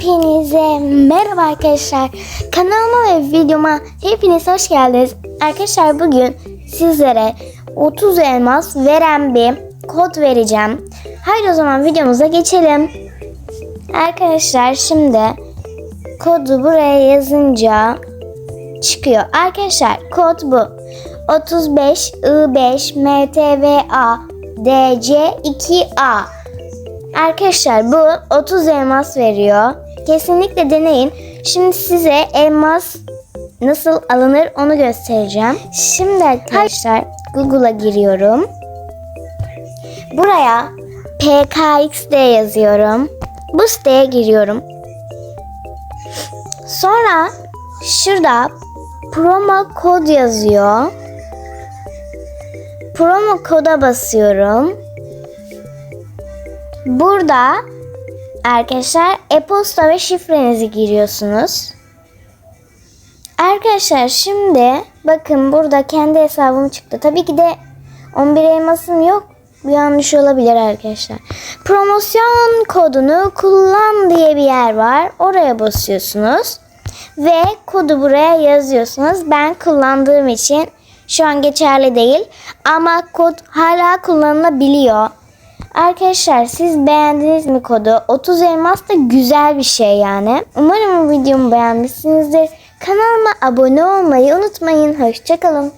Hepinize merhaba arkadaşlar. Kanalıma ve videoma hepiniz hoş geldiniz. Arkadaşlar bugün sizlere 30 elmas veren bir kod vereceğim. Haydi o zaman videomuza geçelim. Arkadaşlar şimdi kodu buraya yazınca çıkıyor. Arkadaşlar kod bu. 35 I5 MTVA DC 2A Arkadaşlar bu 30 elmas veriyor. Kesinlikle deneyin. Şimdi size elmas nasıl alınır onu göstereceğim. Şimdi arkadaşlar Google'a giriyorum. Buraya PKXD yazıyorum. Bu siteye giriyorum. Sonra şurada promo kod yazıyor. Promo koda basıyorum. Burada arkadaşlar e-posta ve şifrenizi giriyorsunuz. Arkadaşlar şimdi bakın burada kendi hesabım çıktı. Tabii ki de 11 elmasım yok. Bir yanlış olabilir arkadaşlar. Promosyon kodunu kullan diye bir yer var. Oraya basıyorsunuz. Ve kodu buraya yazıyorsunuz. Ben kullandığım için şu an geçerli değil. Ama kod hala kullanılabiliyor. Arkadaşlar siz beğendiniz mi kodu? 30 elmas da güzel bir şey yani. Umarım videomu beğenmişsinizdir. Kanalıma abone olmayı unutmayın. Hoşçakalın.